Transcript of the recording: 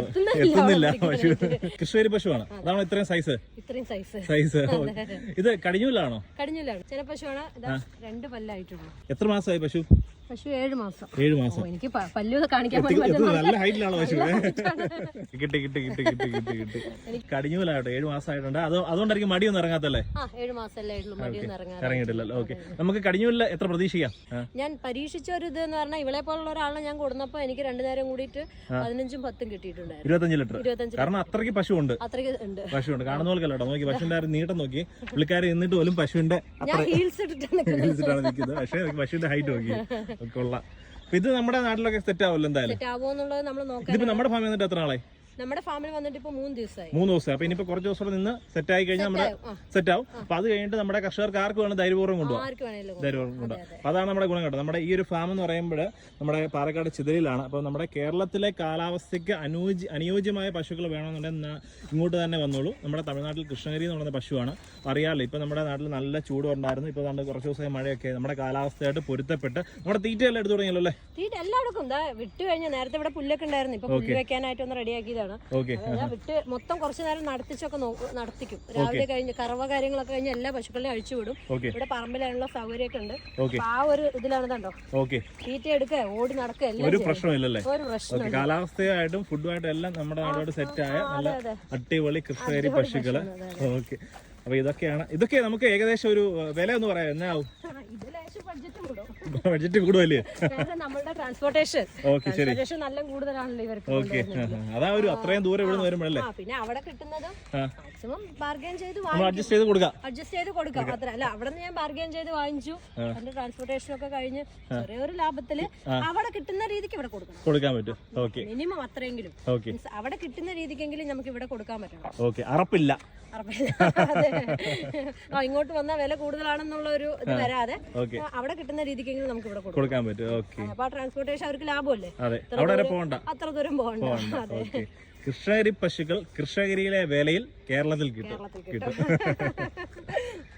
എത്തുന്നില്ല പശു പിടിക്കാനായിട്ട്. പശുവാണ്. അതാണ് ഇത്രയും സൈസ് ഇത്രയും സൈസ് സൈസ് ഇത് കടിഞ്ഞൂലാണോ? കടിഞ്ഞൂലാണ് ചില പശുവാണ് രണ്ട് പല്ലായിട്ടുള്ളൂ എത്ര മാസമായി പശു? പശു ഏഴ് മാസം. ഏഴ് മാസം. എനിക്ക് പല്ലു കാണിക്കാൻ. നല്ല ഹൈറ്റിലാണ് പശു കിട്ടി കിട്ടി കിട്ടി കിട്ടി കിട്ടി കിട്ടി കടിഞ്ഞൂലാട്ടോ ഏഴ് മാസമായിട്ടുണ്ട്. അത് അതുകൊണ്ടായിരിക്കും മടിയൊന്നും ഇറങ്ങാത്തല്ലേ? ഏഴ് മാസമല്ലേ ഇറങ്ങിയിട്ടില്ലല്ലോ. ഓക്കെ. നമുക്ക് കടിഞ്ഞൂലിൽ എത്ര പ്രതീക്ഷിക്കാം? ഞാൻ പരീക്ഷിച്ച ഒരു ഇത് എന്ന് പറഞ്ഞാൽ ഇവളെ പോലുള്ള ഒരാളെ ഞാൻ കൊടുന്നപ്പോ എനിക്ക് രണ്ടു നേരം കൂടിയിട്ട് പതിനഞ്ചും പത്തും കിട്ടിയിട്ടുണ്ടായിരുന്നു. ഇരുപത്തഞ്ച് ലിറ്റർ. കാരണം അത്രയ്ക്ക് പശു ഉണ്ട് അത്രയ്ക്ക് ഉണ്ട്. പശുവുണ്ട്. കാണുന്ന പോലെ കേട്ടോ. നോക്കി പശുവിന്റെ നീട്ടം നോക്കി. പുള്ളിക്കാരി നിന്നിട്ട് പോലും പശുവിന്റെ ഹീൽസ് ഇട്ടിട്ടാണ് നിൽക്കുന്നത്. പക്ഷേ പശുവിന്റെ ഹൈറ്റ് നോക്കി. കൊള്ളാം. ഇത് നമ്മുടെ നാട്ടിലൊക്കെ സെറ്റ് ആവുമല്ലോ എന്തായാലും? സെറ്റ് ആവുമോ എന്നുള്ളത് നമ്മൾ ഇതിപ്പോ നമ്മുടെ ഫാമിൽ എത്ര നാളെ നമ്മുടെ ഫാമിൽ വന്നിട്ട് ഇപ്പൊ മൂന്ന് ദിവസമായി മൂന്ന് ദിവസം. അപ്പൊ ഇനിയിപ്പോ കുറച്ച് ദിവസം നിന്ന് സെറ്റ് ആയി കഴിഞ്ഞാൽ നമ്മുടെ സെറ്റ് ആവും. അപ്പൊ അത് കഴിഞ്ഞിട്ട് നമ്മുടെ കർഷകർക്ക് ആർക്ക് വേണം ധൈര്യപൂർവം കൊണ്ടുപോകാം ധൈര്യപൂർവം കൊണ്ടുപോകാം അപ്പൊ അതാണ് നമ്മുടെ ഗുണം കേട്ടോ. നമ്മുടെ ഈ ഒരു ഫാം എന്ന് പറയുമ്പോൾ നമ്മുടെ പാലക്കാട് ചിതലിലാണ്. അപ്പൊ നമ്മുടെ കേരളത്തിലെ കാലാവസ്ഥയ്ക്ക് അനുയോജ്യ അനുയോജ്യമായ പശുക്കൾ വേണമെന്നുണ്ടെങ്കിൽ ഇങ്ങോട്ട് തന്നെ വന്നോളൂ. നമ്മുടെ തമിഴ്നാട്ടിൽ കൃഷ്ണഗിരി എന്ന് പറയുന്ന പശുവാണ്. അറിയാമല്ലോ ഇപ്പൊ നമ്മുടെ നാട്ടിൽ നല്ല ചൂട് ഉണ്ടായിരുന്നു ഇപ്പൊ നമ്മുടെ കുറച്ച് ദിവസമായി മഴയൊക്കെ നമ്മുടെ കാലാവസ്ഥയായിട്ട് പൊരുത്തപ്പെട്ട് നമ്മുടെ തീറ്റയെല്ലാം എടുത്തു തുടങ്ങിയല്ലോ അല്ലേ? തീറ്റ എല്ലാവർക്കും വിട്ട് കഴിഞ്ഞ നേരത്തെ ഇവിടെ പുല്ലൊക്കെ ഉണ്ടായിരുന്നു. ഇപ്പൊ പുല്ല് വെക്കാനായിട്ട് ഒന്ന് റെഡിയാക്കിയതാണ് ഞാൻ വിട്ട് മൊത്തം കുറച്ച് നേരം നടത്തിച്ചൊക്കെ നടത്തിക്കും. രാവിലെ കഴിഞ്ഞ് കറവ കാര്യങ്ങളൊക്കെ കഴിഞ്ഞ് എല്ലാ പശുക്കളെയും അഴിച്ചു വിടും. ഇവിടെ പറമ്പിലുള്ള സൗകര്യമൊക്കെ ഉണ്ട്. ആ ഒരു ഇതിലാണ് കണ്ടോ? ഓക്കെ. തീറ്റ എടുക്കുക ഓടി നടക്കുക എല്ലാം ഒരു പ്രശ്നമില്ലല്ലേ ഒരു പ്രശ്നം കാലാവസ്ഥയായിട്ടും ഫുഡുമായിട്ടും എല്ലാം നമ്മുടെ നാടോട് ആയ നല്ല. അടിപൊളി കൃഷ്ണഗിരി പശുക്കൾ. ഓക്കെ. അപ്പൊ ഇതൊക്കെയാണ്. ഇതൊക്കെ നമുക്ക് ഏകദേശം ഒരു വില എന്ന് പറയാം. എന്നാവും? ബഡ്ജറ്റ് കൂടുതലേ നമ്മളുടെ ട്രാൻസ്പോർട്ടേഷൻ ഓക്കെ ശരി. ട്രാൻസ്പോർട്ടേഷൻ നല്ല കൂടുതലാണല്ലോ ഇവർക്ക് ഓക്കെ അതാ ഒരു അത്രയും ദൂരം ഇവിടെ വരുമ്പോഴല്ലേ? പിന്നെ അവിടെ കിട്ടുന്നത് മാക്സിമം ബാർഗൈൻ ചെയ്ത് അഡ്ജസ്റ്റ് ചെയ്ത് കൊടുക്കാം. അഡ്ജസ്റ്റ് ചെയ്ത് കൊടുക്കാം അത്ര. അല്ല അവിടെ നിന്ന് ഞാൻ ബാർഗൈൻ ചെയ്ത് വാങ്ങിച്ചു. അതിന്റെ ട്രാൻസ്പോർട്ടേഷൻ ഒക്കെ കഴിഞ്ഞ് ചെറിയൊരു ലാഭത്തിൽ അവിടെ കിട്ടുന്ന രീതിക്ക് ഇവിടെ കൊടുക്കണം. കൊടുക്കാൻ പറ്റും. ഓക്കെ മിനിമം അത്രയെങ്കിലും. അവിടെ കിട്ടുന്ന രീതിക്കെങ്കിലും നമുക്ക് ഇവിടെ കൊടുക്കാൻ പറ്റണം. ഓക്കെ അറപ്പില്ല. ഇങ്ങോട്ട് വന്നാൽ വില കൂടുതലാണെന്നുള്ള ഒരു ഇത് വരാതെ അവിടെ കിട്ടുന്ന രീതിക്കെങ്കിലും നമുക്ക് ഇവിടെ കൊടുക്കാൻ പറ്റും. ഓക്കെ. അപ്പൊ ആ ട്രാൻസ്പോർട്ടേഷൻ അവർക്ക് ലാഭമല്ലേ? അതെ. അവിടെ വരെ പോകണ്ട അത്ര ദൂരം പോകണ്ട അതെ. കൃഷ്ണഗിരി പശുക്കൾ കൃഷ്ണഗിരിയിലെ വിലയിൽ കേരളത്തിൽ കിട്ടും. കിട്ടും.